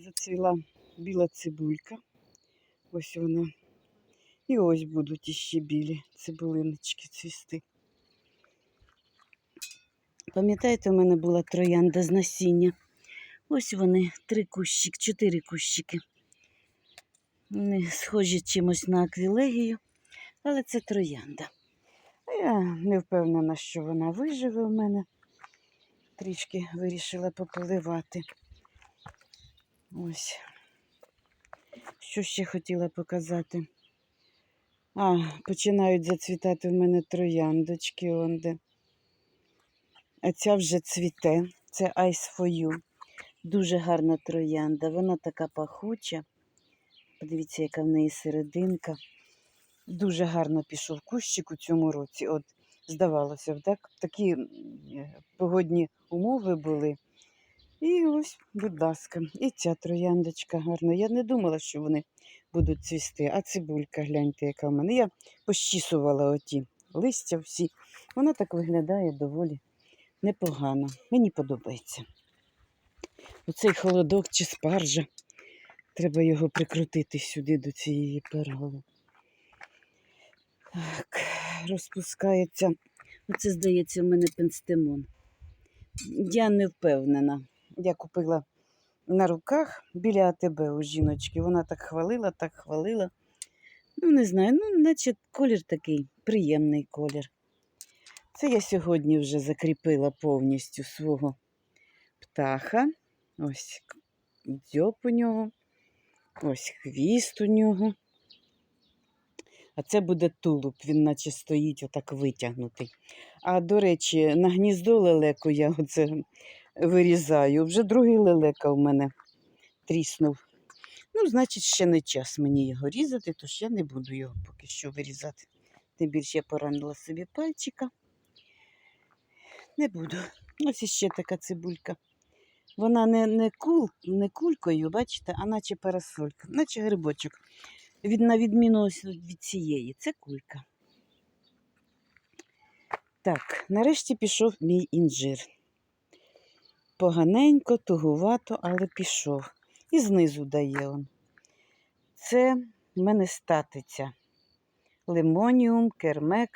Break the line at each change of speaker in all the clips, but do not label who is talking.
зацвіла біла цибулька. Ось вона. І ось будуть іще білі цибулиночки цвісти. Пам'ятаєте, у мене була троянда з насіння. Ось вони, три кущики, чотири кущики. Вони схожі чимось на аквілегію, але це троянда. А Я не впевнена, що вона виживе у мене. Трішки вирішила пополивати. Ось. Що ще хотіла показати? А, починають зацвітати в мене трояндочки онде. А ця вже цвіте. Це Ice for You. Дуже гарна троянда. Вона така пахуча. Подивіться, яка в неї серединка. Дуже гарно пішов кущик у цьому році. От, здавалося б, так? Такі погодні умови були. І ось, будь ласка, і ця трояндочка гарна. Я не думала, що вони будуть цвісти. А цибулька, гляньте, яка в мене. Я пощісувала оті листя всі. Вона так виглядає доволі непогано. Мені подобається. Оцей холодок чи спаржа. Треба його прикрутити сюди до цієї перголи. Так, розпускається. Оце, здається, в мене пенстемон. Я не впевнена. Я купила на руках біля АТБ у жіночки. Вона так хвалила, так хвалила. Ну, не знаю, ну, наче колір такий, приємний колір. Це я сьогодні вже закріпила повністю свого птаха. Ось дзьоб у нього, ось хвіст у нього. А це буде тулуб, він наче стоїть отак витягнутий. А до речі, на гніздо лелеку я оце вирізаю. Вже другий лелека в мене тріснув. Ну, значить, ще не час мені його різати, тож я не буду його поки що вирізати. Тим більше я поранила собі пальчика. Не буду. Ось іще така цибулька. Вона не, не, кул, не кулькою, бачите, а наче парасолька, наче грибочок. Від, на відміну від цієї. Це кулька. Так, нарешті пішов мій інжир. Поганенько, тугувато, але пішов. І знизу дає он. Це в мене статиця. Лимоніум, кермек.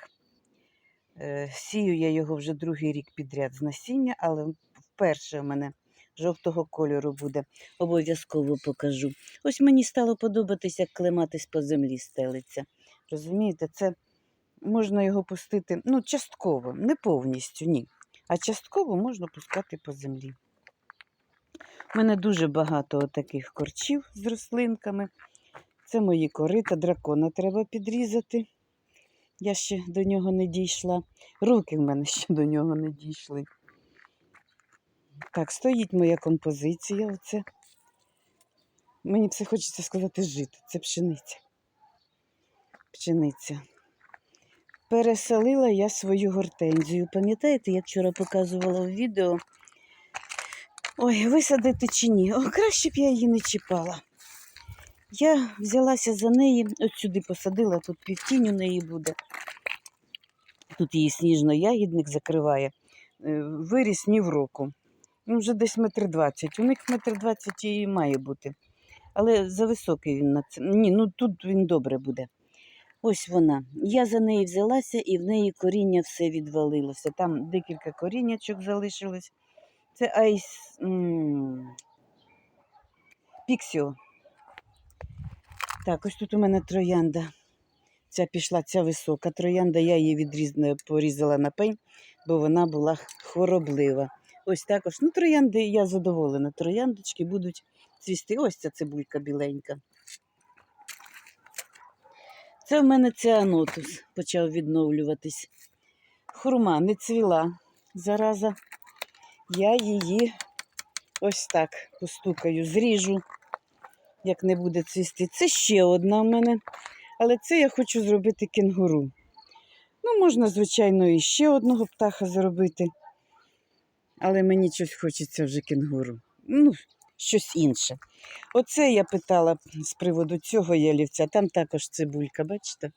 Е, Сію я його вже другий рік підряд з насіння, але вперше в мене жовтого кольору буде. Обов'язково покажу. Ось мені стало подобатися, як клематись по землі стелиться. Розумієте, це можна його пустити ну, частково, не повністю, ні. А частково можна пускати по землі. У мене дуже багато таких корчів з рослинками. Це мої корита, дракона треба підрізати. Я ще до нього не дійшла. Руки в мене ще до нього не дійшли. Так, стоїть моя композиція. Оце. Мені все хочеться сказати жити. Це пшениця. Пшениця. Переселила я свою гортензію. Пам'ятаєте, я вчора показувала в відео. Ой, висадити чи ні? О, краще б я її не чіпала. Я взялася за неї, от сюди посадила, тут півтінь у неї буде. Тут її сніжно-ягідник закриває. Е, Виріс ні в року. Ну, вже десь метр двадцять. У них метр двадцять і має бути. Але зависокий він на це. Ні, ну тут він добре буде. Ось вона. Я за неї взялася і в неї коріння все відвалилося. Там декілька коріннячок залишилось. Це айс. Піксіо. Так, ось тут у мене троянда. Ця пішла, ця висока троянда. Я її відріз... порізала на пень, бо вона була хвороблива. Ось також. Ну, троянди, я задоволена. Трояндочки будуть цвісти. Ось ця цибулька біленька. Це в мене цианотус почав відновлюватись. Хурма не цвіла. Зараза. Я її ось так постукаю, зріжу, як не буде цвісти. Це ще одна в мене. Але це я хочу зробити кенгуру. Ну, можна, звичайно, і ще одного птаха зробити. Але мені щось хочеться вже кенгуру. Ну, щось інше. Оце я питала з приводу цього ялівця. Там також цибулька, бачите?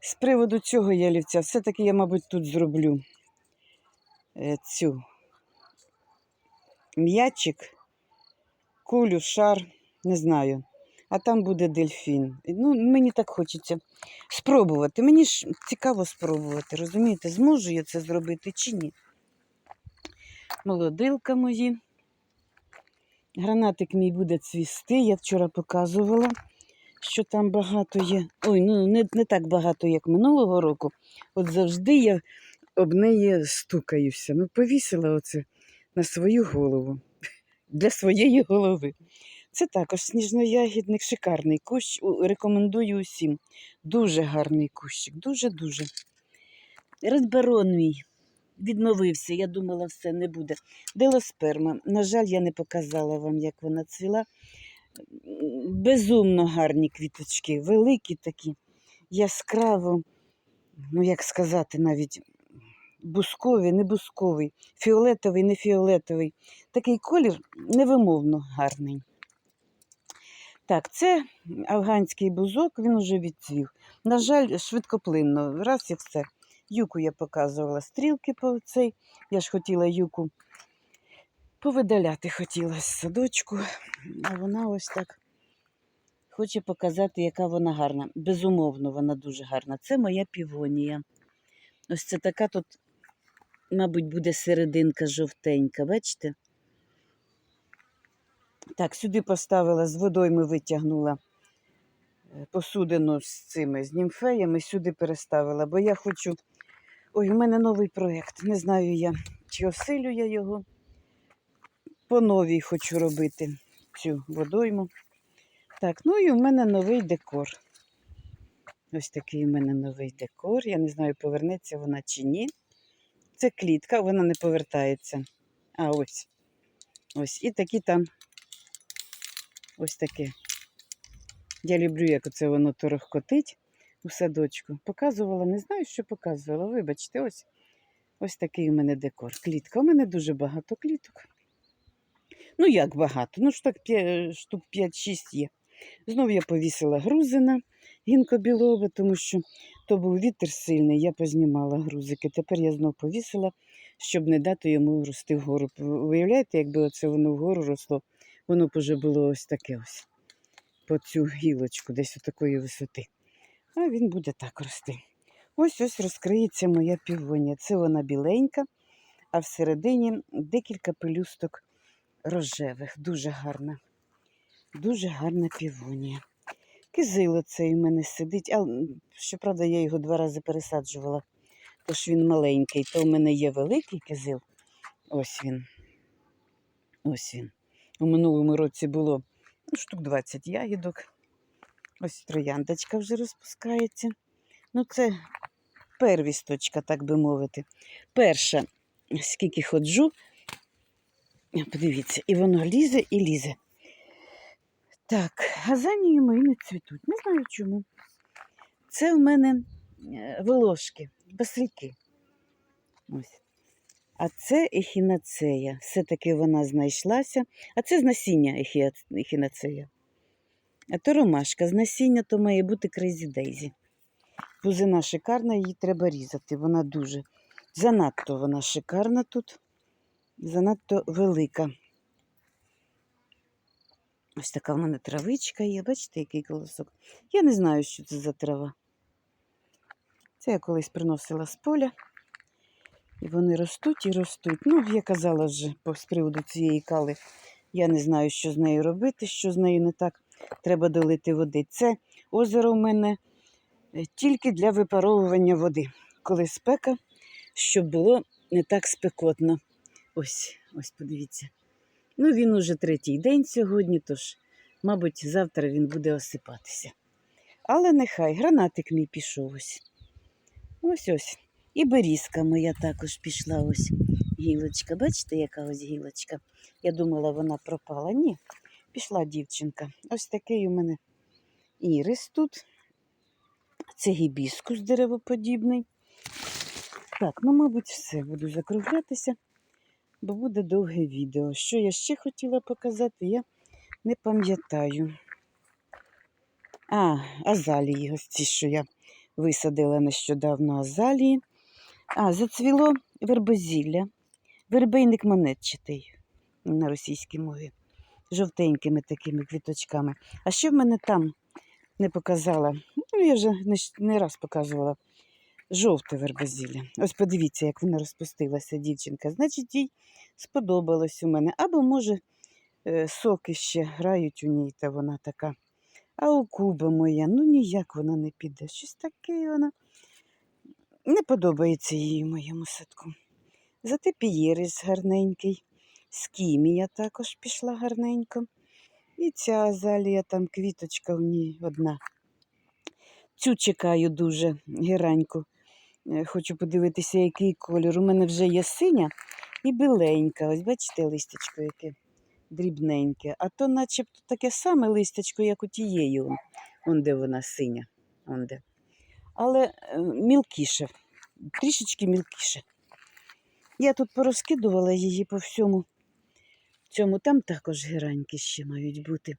З приводу цього ялівця, все-таки я, мабуть, тут зроблю е, цю м'ячик кулю, шар, не знаю. А там буде дельфін. Ну, мені так хочеться спробувати. Мені ж цікаво спробувати, розумієте, зможу я це зробити чи ні. Молодилка мої. Гранатик мій буде цвісти. Я вчора показувала, що там багато є. Ой, ну не, не так багато, як минулого року. От завжди я об неї стукаюся. Ну, повісила оце на свою голову. Для своєї голови. Це також сніжноягідник, шикарний кущ. Рекомендую усім. Дуже гарний кущик, дуже-дуже. Редберон мій відновився. Я думала, все не буде. Делосперма. На жаль, я не показала вам, як вона цвіла. Безумно гарні квіточки, великі такі, яскраво, ну як сказати, навіть бусковий, не бусковий, фіолетовий, не фіолетовий. Такий колір невимовно гарний. Так, це афганський бузок, він уже відцвів. На жаль, швидкоплинно. Раз і все. Юку я показувала стрілки по цей. Я ж хотіла юку повидаляти хотіла з садочку, а вона ось так хоче показати, яка вона гарна. Безумовно, вона дуже гарна. Це моя півонія. Ось це така тут, мабуть, буде серединка жовтенька, бачите? Так, сюди поставила, з водойми витягнула е, посудину з цими, з німфеями, сюди переставила, бо я хочу. Ой, у мене новий проєкт. Не знаю я, чи осилю я його. По новій хочу робити цю водойму. Так, ну і в мене новий декор. Ось такий у мене новий декор. Я не знаю, повернеться вона чи ні. Це клітка, вона не повертається. А ось. Ось. І такі там. Ось таке. Я люблю, як оце воно торохкотить у садочку. Показувала, не знаю, що показувала. Вибачте, ось ось такий у мене декор. Клітка. У мене дуже багато кліток. Ну, як багато? Ну, штук 5, штук 5-6 є. Знов я повісила грузина гінкобілове, тому що то був вітер сильний, я познімала грузики. Тепер я знов повісила, щоб не дати йому рости вгору. Виявляєте, якби оце воно вгору росло, воно б уже було ось таке ось по цю гілочку, десь такої висоти. А він буде так рости. Ось ось розкриється моя півонія. Це вона біленька, а всередині декілька пелюсток рожевих. Дуже гарна. Дуже гарна півонія. Кизило цей у мене сидить, а щоправда, я його два рази пересаджувала, тож він маленький. То в мене є великий кизил. Ось він. Ось він. У минулому році було ну, штук 20 ягідок. Ось трояндочка вже розпускається. Ну, це первісточка, так би мовити. Перша, скільки ходжу, подивіться, і воно лізе і лізе. Так, газанії мої не цвітуть. Не знаю чому. Це в мене е, волошки, басильки. А це ехінацея. Все-таки вона знайшлася. А це з насіння ехі- ехінацея. А то ромашка з насіння, то має бути Crazy Daisy. Бузина шикарна, її треба різати. Вона дуже. Занадто вона шикарна тут. Занадто велика. Ось така в мене травичка є. Бачите, який колосок. Я не знаю, що це за трава. Це я колись приносила з поля. І вони ростуть і ростуть. Ну, я казала вже з приводу цієї кали. Я не знаю, що з нею робити, що з нею не так. Треба долити води. Це озеро в мене е, тільки для випаровування води. Коли спека, щоб було не так спекотно. Ось, ось подивіться. Ну, він уже третій день сьогодні, тож, мабуть, завтра він буде осипатися. Але нехай гранатик мій пішов ось. Ось ось. І берізка моя також пішла ось гілочка. Бачите, яка ось гілочка? Я думала, вона пропала. Ні, пішла дівчинка. Ось такий у мене ірис тут. Це гібіскус деревоподібний. Так, ну, мабуть, все. Буду закруглятися, бо буде довге відео. Що я ще хотіла показати, я не пам'ятаю. А, азалії, ось ці, що я висадила нещодавно азалії. А, зацвіло вербозілля. Вербейник монетчатий на російській мові. Жовтенькими такими квіточками. А ще в мене там не показала. Ну, я вже не, раз показувала. Жовте вербазілля. Ось подивіться, як вона розпустилася, дівчинка. Значить, їй сподобалось у мене. Або, може, е, соки ще грають у ній, та вона така. А у Куба моя, ну ніяк вона не піде. Щось таке вона не подобається їй моєму садку. Зате пієрис гарненький, скімія також пішла гарненько. І ця азалія, там квіточка в ній одна. Цю чекаю дуже гераньку. Е, Хочу подивитися, який кольор. У мене вже є синя і біленька. Ось бачите, листячко яке дрібненьке. А то начебто таке саме листячко, як у тієї. Он, де вона синя. Он. Але е, мілкіше, трішечки мілкіше. Я тут порозкидувала її по всьому цьому. Там також гераньки ще мають бути.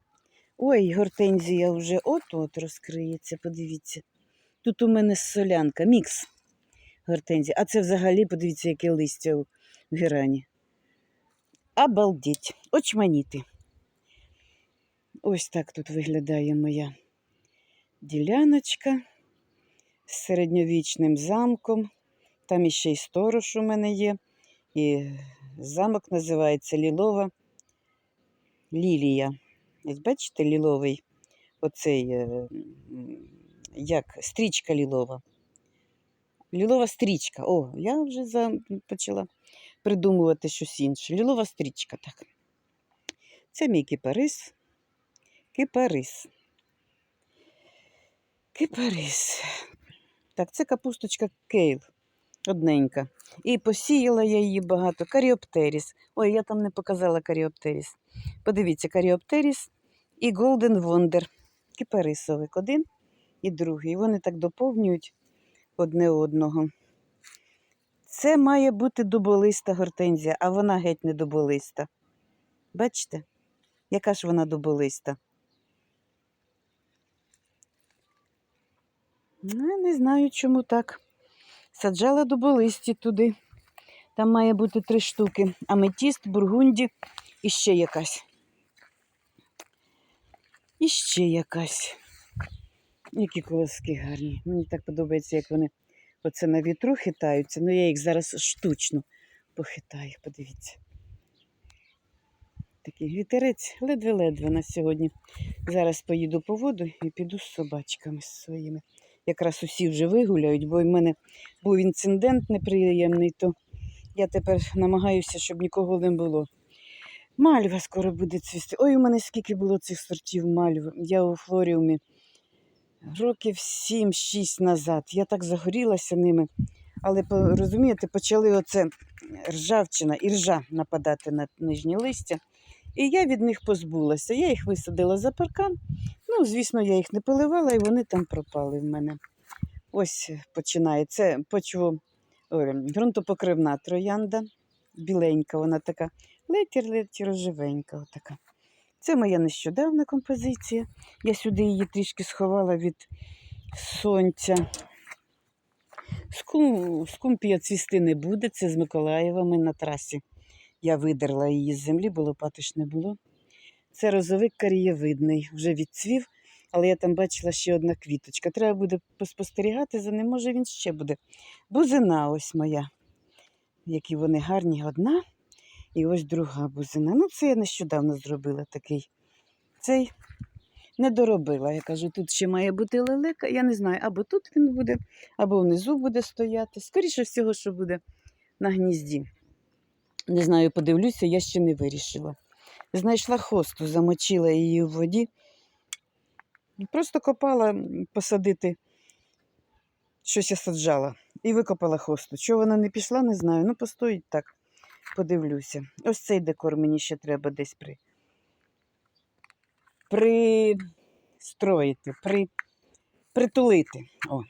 Ой, гортензія вже от-от розкриється, подивіться. Тут у мене солянка, мікс гортензія. А це взагалі, подивіться, яке листя у герані. Обалдеть, очманіти. Ось так тут виглядає моя діляночка з середньовічним замком. Там іще й сторож у мене є. І замок називається Лілова Лілія. Ось бачите, ліловий оцей, е, як стрічка лілова. Лілова стрічка. О, я вже за... почала придумувати щось інше. Лілова стрічка, так. Це мій кипарис. Кипарис. Кипарис. Так, це капусточка кейл. Одненька. І посіяла я її багато. Каріоптеріс. Ой, я там не показала каріоптеріс. Подивіться, каріоптеріс і Golden Wonder. Кипарисовик один і другий. Вони так доповнюють одне одного. Це має бути дуболиста гортензія, а вона геть не дуболиста. Бачите, яка ж вона дуболиста? Ну, не знаю, чому так. Саджала дуболисті туди. Там має бути три штуки. Аметіст, бургунді і ще якась. І ще якась. Які колоски гарні. Мені так подобається, як вони оце на вітру хитаються. Ну, я їх зараз штучно похитаю, подивіться. Такий вітерець ледве-ледве на сьогодні. Зараз поїду по воду і піду з собачками своїми. Якраз усі вже вигуляють, бо в мене був інцидент неприємний, то я тепер намагаюся, щоб нікого не було. Мальва скоро буде цвісти. Ой, у мене скільки було цих сортів мальв. Я у флоріумі років 7-6 назад. Я так загорілася ними. Але розумієте, почали оце ржавчина і ржа нападати на нижні листя. І я від них позбулася. Я їх висадила за паркан. Ну, звісно, я їх не поливала, і вони там пропали в мене. Ось починає. Це почво ой, ґрунтопокривна троянда. Біленька, вона така летір-летір рожевенька. Отака. Це моя нещодавна композиція. Я сюди її трішки сховала від сонця. Скум, скумпія цвісти не буде, це з Миколаєва. Ми на трасі. Я видерла її з землі, бо лопатиш не було. Це розовик карієвидний, вже відцвів, але я там бачила ще одна квіточка. Треба буде поспостерігати за ним, може він ще буде. Бузина ось моя. Які вони гарні, одна. І ось друга бузина. Ну, це я нещодавно зробила такий. Цей не доробила. Я кажу, тут ще має бути лелека. Я не знаю, або тут він буде, або внизу буде стояти. Скоріше всього, що буде на гнізді. Не знаю, подивлюся, я ще не вирішила. Знайшла хосту, замочила її в воді. Просто копала посадити, щось я саджала. І викопала хосту. Чого вона не пішла, не знаю. Ну, постоїть так, подивлюся. Ось цей декор мені ще треба десь при... пристроїти, при... притулити. О.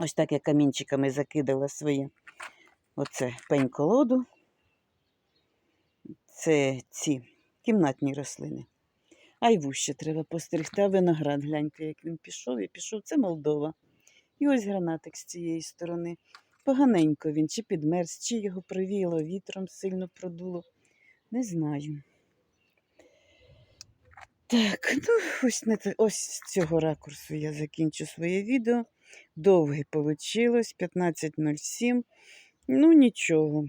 Ось так я камінчиками закидала своє оце пень-колоду. Це ці кімнатні рослини. Айву ще треба постерегти, а виноград, гляньте, як він пішов і пішов. Це Молдова. І ось гранатик з цієї сторони. Поганенько він, чи підмерз, чи його привіяло вітром сильно продуло. Не знаю. Так, ну ось, на, ось з цього ракурсу я закінчу своє відео. Довге вийшло, 15.07. Ну, нічого.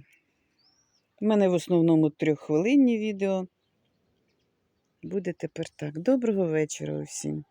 У мене в основному трьоххвилинні відео. Буде тепер так. Доброго вечора усім.